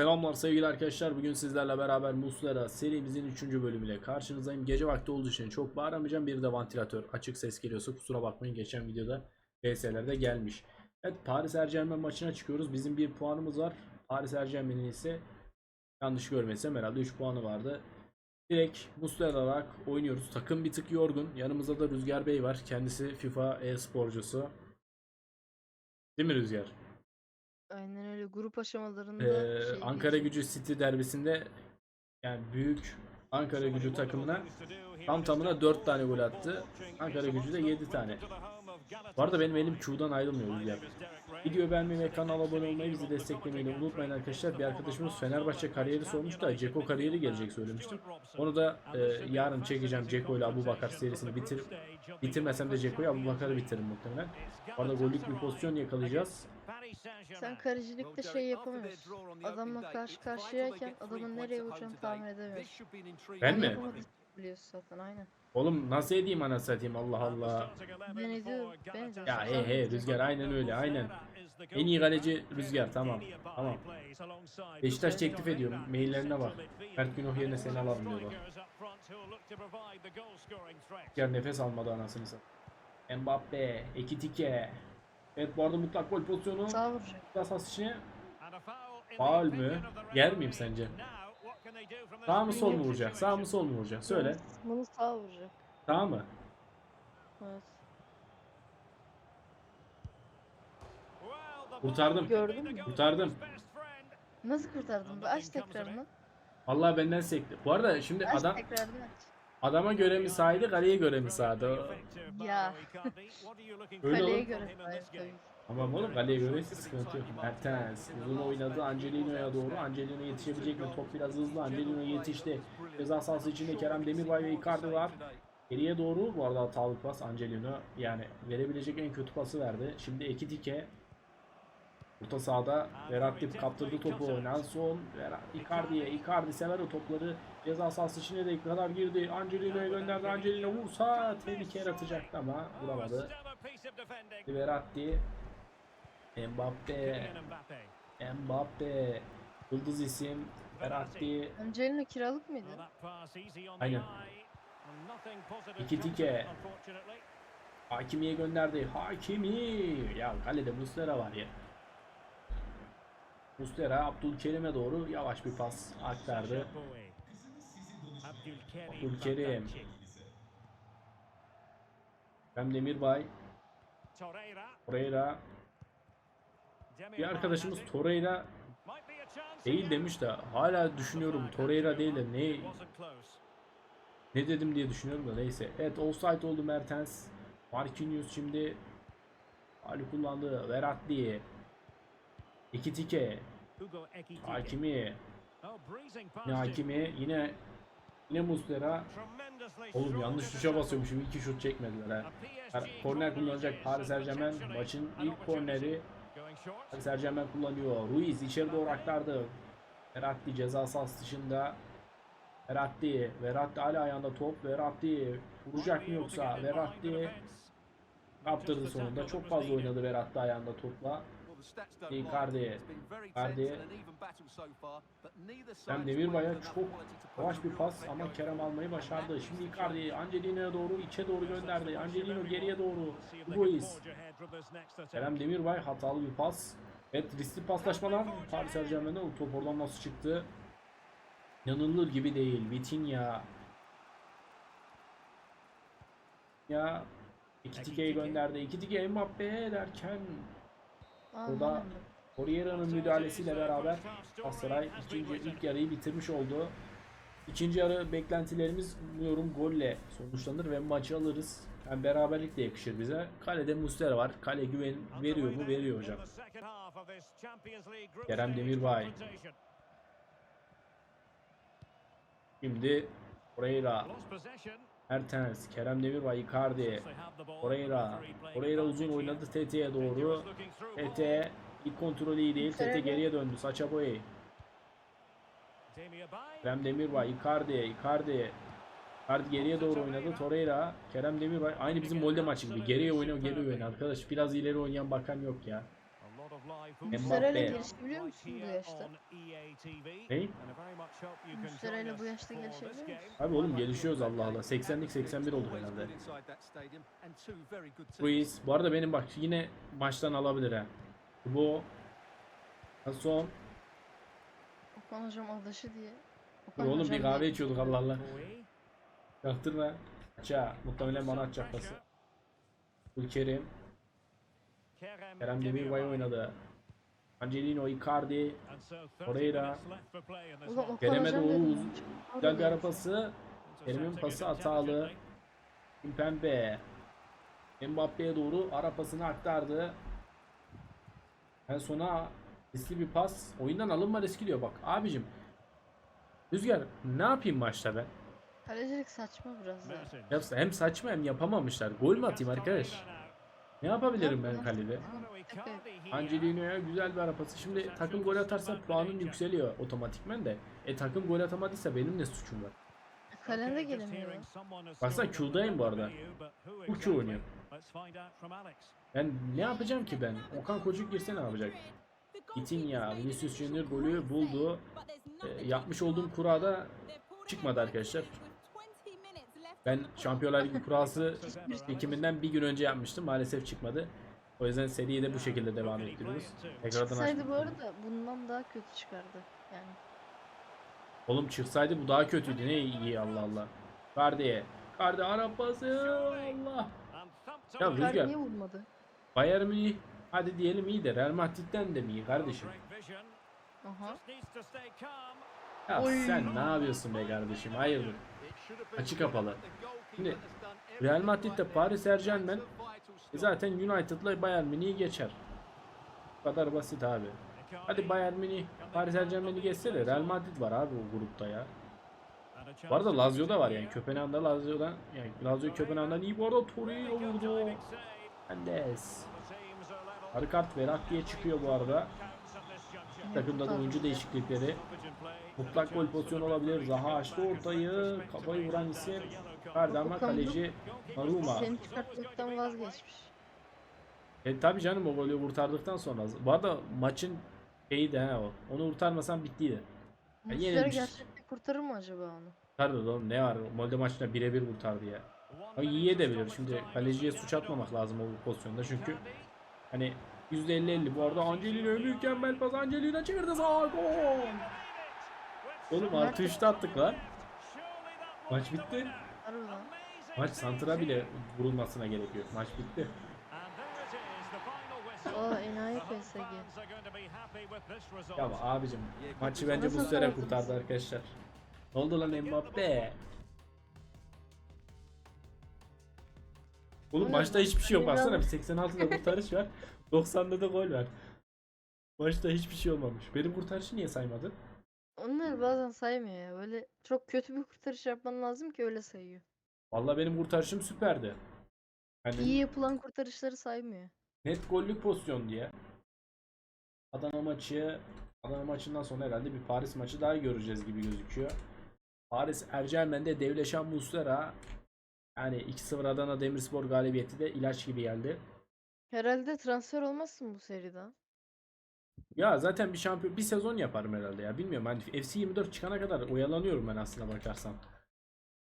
Selamlar sevgili arkadaşlar. Bugün sizlerle beraber Muslera serimizin 3. bölümüyle karşınızdayım. Gece vakti olduğu için çok bağıramayacağım. Bir de vantilatör açık ses geliyorsa kusura bakmayın. Geçen videoda PS'lerde gelmiş. Evet Paris Germain maçına çıkıyoruz. Bizim bir puanımız var. Paris Germain'in ise yanlış görmesem herhalde 3 puanı vardı. Direkt Muslera olarak oynuyoruz. Takım bir tık yorgun. Yanımızda da Rüzgar Bey var. Kendisi FIFA e-sporcusu. Değil mi Rüzgar? Aynen öyle grup aşamalarında Ee, şey Ankara diyeceğim. Gücü City derbisinde yani büyük Ankara Gücü takımına tam tamına 4 tane gol attı. Ankara Gücü de 7 tane. Bu arada benim elim Q'dan ayrılmıyor Rüzgar. Video beğenmeyi ve kanala abone olmayı bizi desteklemeyi de unutmayın arkadaşlar. Bir arkadaşımız Fenerbahçe kariyeri sormuş da Ceko kariyeri gelecek söylemiştim. Onu da e, yarın çekeceğim Ceko ile Abu Bakar serisini bitir bitirmesem de Ceko'yu Abu Bakar'ı bitiririm muhtemelen. Bu arada gollük bir pozisyon yakalayacağız. Sen kalecilikte şey yapamıyorsun. Adamla karşı karşıyayken adamın nereye vuracağını tahmin edemiyorsun. Ben mi? biliyorsun zaten aynen. Oğlum nasıl edeyim ana satayım Allah Allah. Ben ediyorum. Ben ediyorum. Ya he he Rüzgar aynen öyle aynen. En iyi kaleci Rüzgar tamam. Tamam. Beşiktaş teklif ediyorum. Maillerine bak. Mert Günok yerine seni alalım diyorlar. Rüzgar nefes almadı anasını satayım. Mbappe, Ekitike. Evet bu arada mutlak gol pozisyonu. Sağ vuracak. Asas içine. Faul mü? Yer miyim sence? Sağ mı sol mu vuracak? Sağ mı sol mu vuracak? Söyle. Bunu sağ vuracak. Sağ mı? Evet. Kurtardım. Gördün mü? Kurtardım. Nasıl kurtardın? Bir Aç tekrarını. Vallahi benden sekti. Bu arada şimdi Aç adam tekrarını aç. Adama göre mi sahaydı, kaleye göre mi sahada? Ya. Öyle Kaleye oğlum. göre. Ama oğlum kaleye göre sıkıntı yok. Mertens uzun oynadı Angelino'ya doğru. Angelino yetişebilecek mi? Top biraz hızlı. Angelino yetişti. Ceza sahası içinde Kerem Demirbay ve Icardi var. Geriye doğru bu arada hatalı pas Angelino yani verebilecek en kötü pası verdi. Şimdi Ekitike Orta sahada Verratti kaptırdı topu. Nelson Icardi'ye. Icardi sever o topları. Ceza sahası içine de kadar girdi. Angelino'ya gönderdi. Angelino vursa tehlike yaratacaktı ama vuramadı. Verratti Mbappe Mbappe Yıldız isim Verratti Angelina kiralık mıydı? Aynen. Ekitike. Hakimi'ye gönderdi. Hakimi. Ya kalede Muslera var ya. Muslera Abdülkerim'e doğru yavaş bir pas aktardı. Abdülkerim. Hem Demirbay. Torreira. Bir arkadaşımız Torreira değil demiş de hala düşünüyorum Torreira değil de ne ne dedim diye düşünüyorum da neyse. Evet offside oldu Mertens. Marquinhos şimdi Ali kullandı. Verratti. Ekitike. Hakimi. Yine Hakimi. Yine yine Muslera. Oğlum yanlış tuşa basıyormuşum. İki şut çekmediler ha. Korner kullanacak Paris Saint Germain. Maçın ilk korneri Paris Saint Germain kullanıyor. Ruiz içeri doğru aktardı. Verratti ceza sahası dışında. Verratti. Verratti hala ayağında top. Verratti vuracak mı yoksa? Verratti kaptırdı sonunda. Çok fazla oynadı Verratti ayağında topla. Icardi. Icardi. Hem Demirbay'a çok yavaş bir pas ama Kerem almayı başardı. Şimdi Icardi Angelino'ya doğru içe doğru gönderdi. Angelino geriye doğru. Ruiz. Kerem Demirbay hatalı bir pas. Evet riskli paslaşmalar. Paris Saint Germain'de o top oradan nasıl çıktı? İnanılır gibi değil. Vitinha. Ya Ekitike'yi gönderdi. Ekitike Mbappe derken Burada Aman Torreira'nın müdahalesiyle beraber Galatasaray ikinci ilk yarıyı bitirmiş oldu. İkinci yarı beklentilerimiz umuyorum golle sonuçlanır ve maçı alırız. Yani beraberlik de yakışır bize. Kalede Muslera var. Kale güven veriyor mu? Veriyor hocam. Kerem Demirbay. Şimdi Torreira, Mertens, Kerem Demirbay, Icardi, Torreira. Torreira uzun oynadı TT'ye doğru. TT ilk kontrolü iyi değil. TT geriye döndü. Saça boyu. Kerem Demirbay, Icardi, Icardi. Icardi geriye doğru oynadı. Torreira, Kerem Demirbay. Aynı bizim Molde maçı gibi. Geriye oynuyor, geri oynuyor arkadaş. Biraz ileri oynayan bakan yok ya. Muslera'yla Mbappe. gelişebiliyor musun bu yaşta? Ney? Muslera'yla bu yaşta gelişebiliyor musun? Abi oğlum gelişiyoruz Allah Allah. 80'lik 81 olduk herhalde. Ruiz. Bu arada benim bak yine maçtan alabilir ha. Bu son. Okan hocam adaşı diye. Okan oğlum bir kahve diye. içiyorduk Allah Allah. Yaktırma. Aça. Muhtemelen bana atacak pası. Ülkerim. Kerem Demirbay oynadı. Angelino Icardi. Torreira. Kerem'e doğru Güzel bir ara pası. Kerem'in pası hatalı. Kimpembe. Mbappe'ye doğru ara pasını aktardı. En sona riskli bir pas. Oyundan alınma riski diyor bak. Abicim. Rüzgar ne yapayım maçta ben? Kalecilik saçma biraz ya. Yapsa hem saçma hem yapamamışlar. Gol mü atayım arkadaş? Ne yapabilirim ben kalede? Angelino'ya güzel bir ara pası. Şimdi takım gol atarsa puanın yükseliyor otomatikmen de. E takım gol atamadıysa benim ne suçum var? Kalende gelemiyor. Baksana Q'dayım bu arada. Bu Q oynuyor. Ben ne yapacağım ki ben? Okan Koçuk girse ne yapacak? Gitin ya. Vinicius Junior golü buldu. E, yapmış olduğum kurada çıkmadı arkadaşlar. Ben Şampiyonlar Ligi kurası çekiminden bir gün önce yapmıştım. Maalesef çıkmadı. O yüzden seriyi de bu şekilde devam ettiriyoruz. Tekrardan Çıksaydı bu arada bundan daha kötü çıkardı. Yani Oğlum çıksaydı bu daha kötüydü. Ne iyi Allah Allah. Kardiye. Kardi ara pası. Allah. Ya Rüzgar. Niye vurmadı? Bayern Münih hadi diyelim iyi de Real Madrid'den de mi iyi kardeşim? Aha. Ya Oy. sen ne yapıyorsun be kardeşim? Hayırdır? Açık kapalı. Şimdi Real Madrid'de Paris Saint Germain e zaten United'la Bayern Münih'i geçer. Bu kadar basit abi. Hadi Bayern Münih Paris Saint Germain'i geçse de Real Madrid var abi o grupta ya. Bu arada Lazio da var yani Köpenham'da Lazio'dan yani Lazio Köpenham'dan iyi bu arada Torreira vurdu. Mendes. Sarı kart Verak diye çıkıyor bu arada. Takımda da oyuncu değişiklikleri. Mutlak gol pozisyonu olabilir. Zaha açtı ortayı. Kafayı vuran isim. Ferdi ama kaleci Naruma. Seni çıkartmaktan vazgeçmiş. E tabi canım o golü kurtardıktan sonra. Bu arada maçın şeyi de ha o. Onu kurtarmasam bittiydi. Ya Muslera yenilmiş. gerçekten kurtarır mı acaba onu? Kurtardı oğlum ne var? Molde maçında birebir kurtardı ya. Ama iyi de bilir. Şimdi kaleciye suç atmamak lazım o pozisyonda çünkü hani %50-50 bu arada Angelino mükemmel pas Angelino çevirdi sağa gol. Oğlum artı 3'te attık lan. Maç bitti. Maç santra bile vurulmasına gerek yok. Maç bitti. Aa enayi PSG. Ya abicim maçı bence bu sene kurtardı arkadaşlar. Ne oldu lan Mbappe? Oğlum maçta hiçbir şey yok. Baksana bir inanılmaz. 86'da kurtarış var. 90'da da gol var. Maçta hiçbir şey olmamış. Benim kurtarışı niye saymadın? Onlar bazen saymıyor ya. Böyle çok kötü bir kurtarış yapman lazım ki öyle sayıyor. Vallahi benim kurtarışım süperdi. Yani İyi yapılan kurtarışları saymıyor. net gollük pozisyon diye. Adana maçı Adana maçından sonra herhalde bir Paris maçı daha göreceğiz gibi gözüküyor. Paris Ercelmen'de devleşen Muslera yani 2-0 Adana Demirspor galibiyeti de ilaç gibi geldi. Herhalde transfer olmazsın bu seriden. Ya zaten bir şampiyon bir sezon yaparım herhalde ya. Bilmiyorum hani FC 24 çıkana kadar oyalanıyorum ben aslına bakarsan.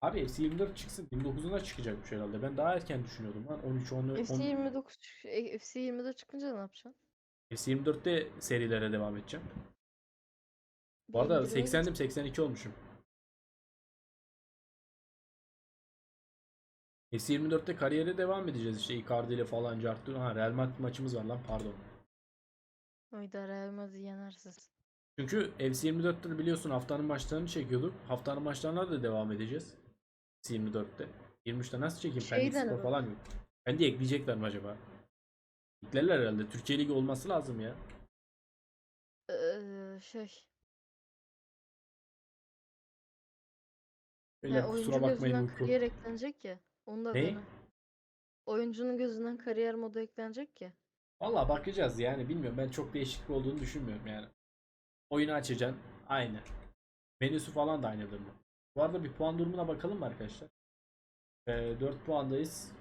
Abi FC 24 çıksın 29'una çıkacakmış herhalde. Ben daha erken düşünüyordum lan 13 10 FC 29 çık- e, FC 24 çıkınca ne yapacaksın? FC 24'te serilere devam edeceğim. Bu arada indirime 80'dim 82 olmuşum. S24'te kariyere devam edeceğiz işte Icardi ile falan Cartu. Ha Real Madrid maçımız var lan pardon. Oyda Real Madrid yenersiz. Çünkü FC24'te biliyorsun haftanın maçlarını çekiyorduk. Haftanın maçlarına da devam edeceğiz. FC24'te. 23'te nasıl çekeyim? Şey Spor bak. falan yok. Ben diye ekleyecekler mi acaba? Eklerler herhalde. Türkiye Ligi olması lazım ya. Ee, şey. Öyle Yani kusura bakmayın Utku. kariyer eklenecek ya. Onu da Ne? dene. Oyuncunun gözünden kariyer modu eklenecek ya. Valla bakacağız yani bilmiyorum ben çok değişiklik olduğunu düşünmüyorum yani. Oyunu açacaksın aynı. Menüsü falan da aynıdır mı? Bu arada bir puan durumuna bakalım mı arkadaşlar? Ee, 4 puandayız.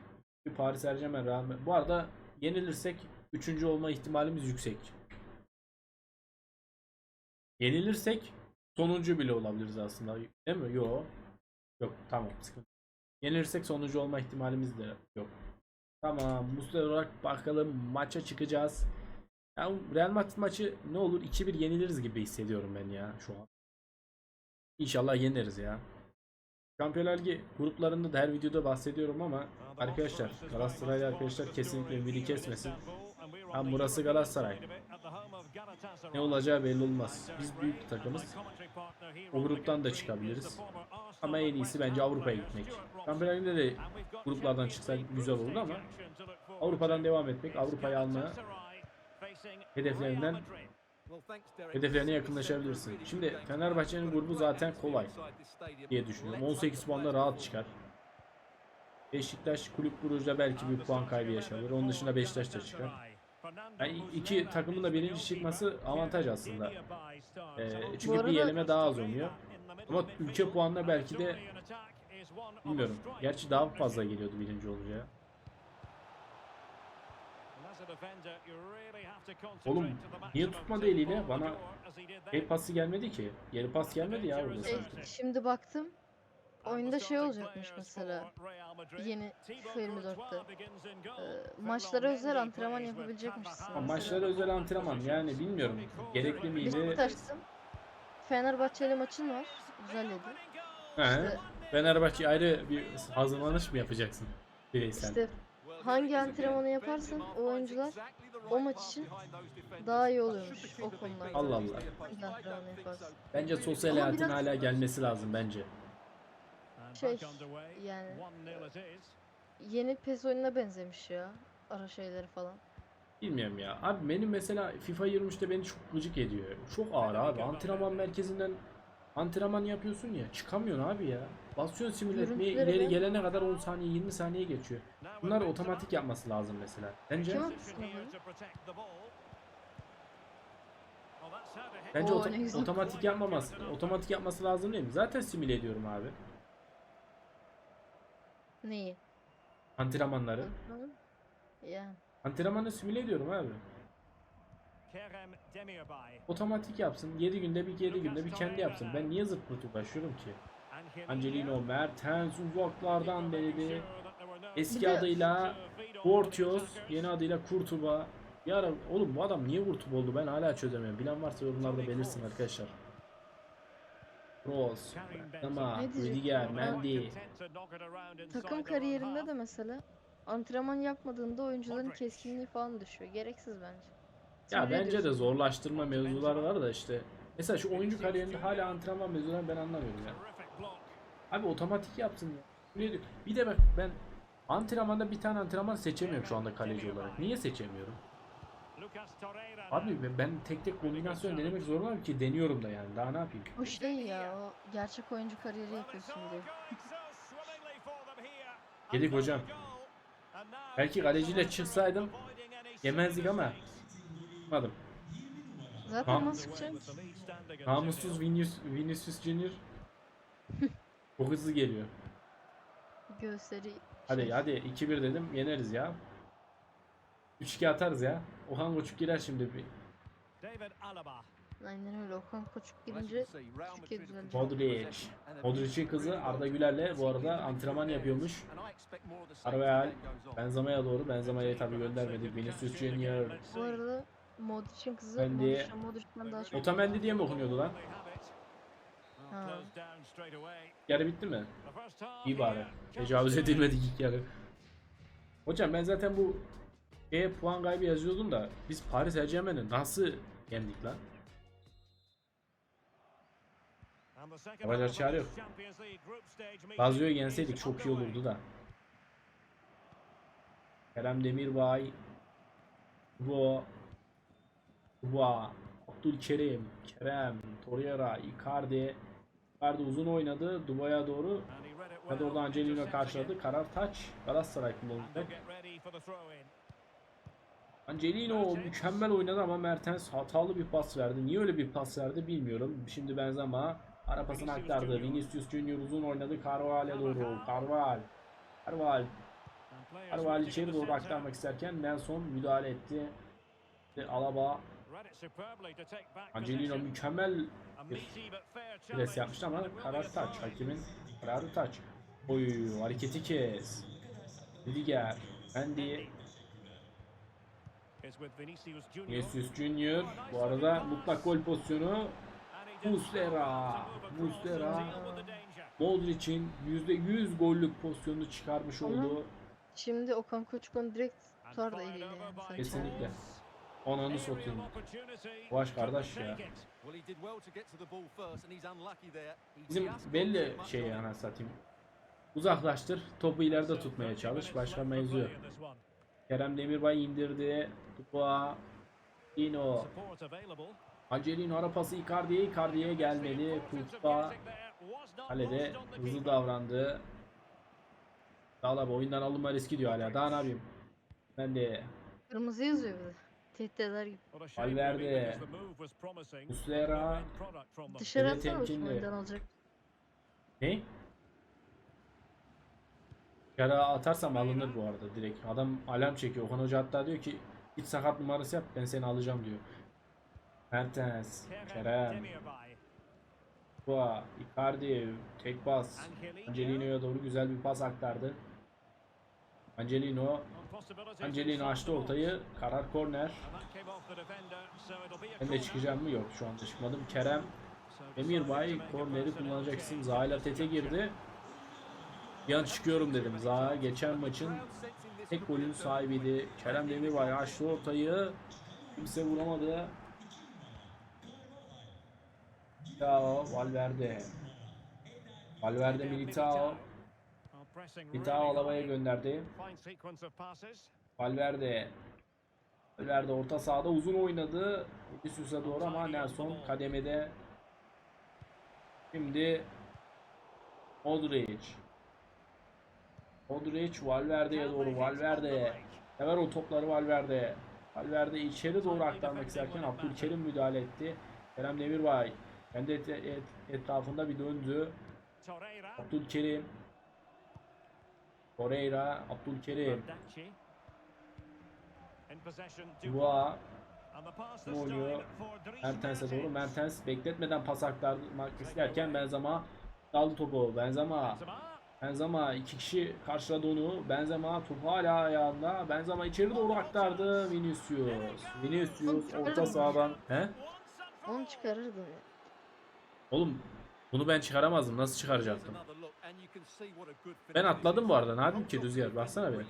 Bir Paris Saint Germain Madrid- Bu arada yenilirsek üçüncü olma ihtimalimiz yüksek. Yenilirsek sonuncu bile olabiliriz aslında. Değil mi? Yok. Yok tamam sıkıntı. Yenilirsek sonuncu olma ihtimalimiz de yok. Tamam Muslera olarak bakalım maça çıkacağız. Ya Real Madrid maçı ne olur 2-1 yeniliriz gibi hissediyorum ben ya şu an. İnşallah yeneriz ya. Şampiyonlar Ligi gruplarında da her videoda bahsediyorum ama arkadaşlar Galatasaraylı arkadaşlar kesinlikle ümidi kesmesin. Hem burası Galatasaray. Ne olacağı belli olmaz. Biz büyük bir takımız. O gruptan da çıkabiliriz. Ama en iyisi bence Avrupa'ya gitmek. Şampiyonlar Ligi'nde de gruplardan çıksak güzel olurdu ama Avrupa'dan devam etmek, Avrupa'yı almaya hedeflerinden hedeflerine yakınlaşabilirsin. Şimdi Fenerbahçe'nin grubu zaten kolay diye düşünüyorum. 18 puanla rahat çıkar. Beşiktaş kulüp Brugge'da belki bir puan kaybı yaşanır. Onun dışında Beşiktaş da çıkar. Yani iki takımın da birinci çıkması avantaj aslında. Ee, çünkü arada- bir eleme daha az oynuyor. Ama ülke puanına belki de bilmiyorum. Gerçi daha fazla geliyordu birinci olunca. Oğlum niye tutmadı eliyle? Bana El pası gelmedi ki. Geri pas gelmedi ya orada E, şimdi baktım. Oyunda şey olacakmış mesela. Yeni FIFA 24'te. Ee, maçlara özel antrenman yapabilecekmişsin. Mesela. maçlara özel antrenman yani bilmiyorum. Gerekli miydi? Beşiktaş'tın. Fenerbahçeli maçın var. Güzel dedi. He. İşte, Fenerbahçe ayrı bir hazırlanış mı yapacaksın? Bireysel. işte hangi antrenmanı yaparsan o oyuncular o maç için daha iyi oluyormuş o konularda. Allah Allah. Bence sosyal Ama hayatın biraz- hala gelmesi lazım bence. Şey yani yeni PES oyununa benzemiş ya. Ara şeyleri falan. Bilmiyorum ya. Abi benim mesela FIFA 23'te beni çok gıcık ediyor. Çok ağır abi. Antrenman merkezinden antrenman yapıyorsun ya. Çıkamıyorsun abi ya. Basıyorsun simüle etmeye ileri gelene kadar 10 saniye 20 saniye geçiyor. Bunlar otomatik yapması lazım mesela. Bence bence Oo, otomatik yapmaması otomatik yapması lazım değil mi? Zaten simüle ediyorum abi. Neyi? Antrenmanları. Antrenmanı? Yani. Antrenmanı simüle ediyorum abi. Otomatik yapsın. 7 günde bir 7 günde bir kendi yapsın. Ben niye zırt pırt uğraşıyorum ki? Angelino Mertens uzaklardan denedi. Eski adıyla Portios, yeni adıyla Kurtuba. Ara oğlum bu adam niye Kurtuba oldu ben hala çözemiyorum. Bilen varsa yorumlarda belirsin arkadaşlar. Kroos, Benzema, Ne diyecektim Rüdiger, Mendy. Takım kariyerinde de mesela antrenman yapmadığında oyuncuların keskinliği falan düşüyor. Gereksiz bence. Ya Simüle bence de ediyorsun. zorlaştırma mevzuları var da işte. Mesela şu oyuncu kariyerinde hala antrenman mevzularını ben anlamıyorum ya. Abi otomatik yapsın ya. Öyle diyor. Bir de bak ben antrenmanda bir tane antrenman seçemiyorum şu anda kaleci olarak. Niye seçemiyorum? Abi ben- ben tek tek kombinasyon denemek zorundayım ki deniyorum da yani. Daha ne yapayım? Hoş değil ya. O gerçek oyuncu kariyeri yapıyorsun diye. Yedik hocam. Belki kaleciyle çıksaydım yemezdik ama çıkmadım. Zaten Tamam. nasıl çıkacaksın? Namussuz Vinicius, Vinicius Junior çok hızlı geliyor. Göğüsleri Hadi şey, hadi 2-1 dedim yeneriz ya. 3-2 atarız ya. Okan Koçuk girer şimdi bir. Aynen öyle. Okan Koçuk girince Türkiye düzelecek. Modric. Modric'in kızı Arda Güler'le bu arada antrenman yapıyormuş. Arveal Benzema'ya doğru. Benzema'yı tabii göndermedik. Vinicius Junior. Bu arada Modric'in kızı Ben Modric'ten Modric'ten daha çok Otamendi diye mi okunuyordu lan? Ha. Yarı bitti mi? İyi bari. Tecavüz edilmedik ilk yarı. Hocam ben zaten bu E puan kaybı yazıyordum da biz Paris Saint Germain'i nasıl yendik lan? Yapacak çare yok. Lazio'yu yenseydik çok iyi olurdu da. Kerem Demirbay. Bu. Bu. Abdülkerim. Kerem. Torreira. Icardi. Icardi uzun oynadı. Duba'ya doğru. Hadi orada Angelino karşıladı. Karar taç. Galatasaray kullanacak. Angelino mükemmel oynadı ama Mertens hatalı bir pas verdi. Niye öyle bir pas verdi bilmiyorum. Şimdi Benzema ara pasını aktardı. Vinicius Junior uzun oynadı. Carvalho'ya doğru. Carvalho. Carvalho. Carvalho içeri doğru aktarmak isterken Nelson müdahale etti. Alaba. Angelino mükemmel bir pres yapmıştı ama karar taç. Hakimin kararı taç. Oy hareketi kes. Rüdiger. Mendy. Jesus Junior. Bu arada mutlak gol pozisyonu. Muslera. Muslera. Modric'in %100 gollük pozisyonunu çıkarmış Ama oldu. Şimdi Okan Koçukon direkt tutar da eliyle yani. Kesinlikle. Onanı satayım. Baş kardeş ya. Bizim belli şey yani satayım. Uzaklaştır. Topu ileride tutmaya çalış. Başka mevzu yok. Kerem Demirbay indirdi. Topa. Dino. Angelino ara pası Icardi'ye. Icardi'ye gelmedi. Kupa. Kalede hızlı davrandı. Dağlaba oyundan alınma riski diyor hala. Daha ne yapayım? Ben de Kırmızı yazıyor bir de. Tehdit eder gibi. Valverde. Muslera. Dışarı atsana oyundan alacak. Ne? Yara atarsam alınır bu arada direkt. Adam alarm çekiyor. Okan Hoca hatta diyor ki git sakat numarası yap ben seni alacağım diyor. Mertens, Kerem, Kua, Icardi, tek bas. Angelino'ya doğru güzel bir pas aktardı. Angelino, Angelino açtı ortayı. Karar korner. Ben de çıkacağım mı? Yok şu anda çıkmadım. Kerem, Emirbay korneri kullanacak isim Zaha'yla Tete girdi. Bir an çıkıyorum dedim. Zaha geçen maçın tek golün sahibiydi. Kerem Demirbay açtı ortayı. Kimse vuramadı. Militao, Valverde. Valverde Militao. Militao Alaba'ya gönderdi. Valverde. Valverde orta sahada uzun oynadı. Vinicius'a doğru ama Nelson kademede. Şimdi Modric. Modric Valverde'ye doğru Valverde. Sever o topları Valverde. Valverde içeri doğru aktarmak isterken Abdülkerim müdahale etti. Kerem Demirbay kendi et- et- etrafında bir döndü. Abdülkerim. Torreira, Abdülkerim. Boğa Kim oynuyor? Mertens'e doğru. Mertens bekletmeden pas aktarmak isterken Benzema daldı topu. Benzema. Benzema iki kişi karşıladı onu. Benzema topu hala ayağında. Benzema içeri doğru aktardı. Vinicius. Vinicius orta sahadan. He? Onu çıkarırdım ya. Oğlum bunu ben çıkaramazdım. Nasıl çıkaracaktım? Ben atladım bu arada. Ne yapayım ki Rüzgar? Baksana bir.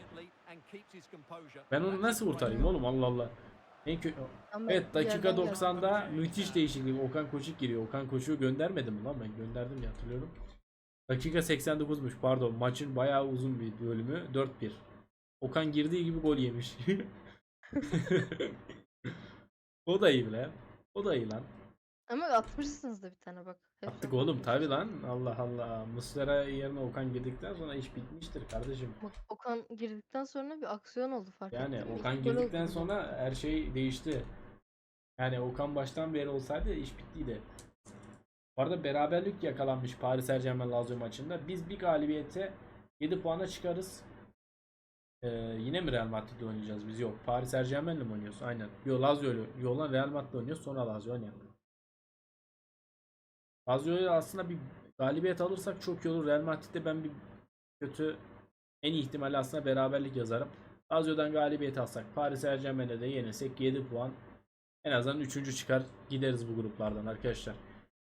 Ben onu nasıl kurtarayım oğlum? Allah Allah. En kö- Evet dakika yerden geldi. 90'da müthiş değişiklik. Okan Koçuk giriyor. Okan Koçuk'u göndermedim mi lan ben? Gönderdim diye hatırlıyorum. Dakika 89'muş pardon. Maçın bayağı uzun bir bölümü. 4-1. Okan girdiği gibi gol yemiş. o da iyi lan. O da iyi lan. Ama atmışsınız da bir tane bak. Hep Attık oğlum tabi lan. Allah Allah. Muslera yerine Okan girdikten sonra iş bitmiştir kardeşim. Bak, Okan girdikten sonra bir aksiyon oldu fark Yani ettin mi? Okan girdikten sonra her şey değişti. Yani Okan baştan beri olsaydı iş bittiydi. Bu arada beraberlik yakalanmış Paris Saint Germain Lazio maçında. Biz bir galibiyete 7 puana çıkarız. Ee, yine mi Real Madrid'le oynayacağız biz? Yok. Paris Saint Germain'le mi oynuyoruz? Aynen. Yok Lazio'yla. Yok lan Real Madrid'le oynuyoruz. Sonra Lazio oynayalım. Lazio'ya aslında bir galibiyet alırsak çok iyi olur. Real Madrid'de ben bir kötü en iyi ihtimalle aslında beraberlik yazarım. Lazio'dan galibiyet alsak Paris Saint Germain'e de yenesek 7 puan en azından 3. çıkar gideriz bu gruplardan arkadaşlar.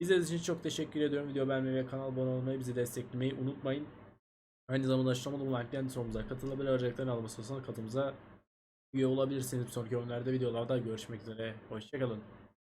İzlediğiniz için çok teşekkür ediyorum. Video beğenmeyi ve kanala abone olmayı bizi desteklemeyi unutmayın. Aynı zamanda açıklamalı bulunan linklerin sonumuza katılabilir aracılıklarını alması katılımıza üye olabilirsiniz. Bir sonraki oyunlarda videolarda görüşmek üzere. Hoşçakalın.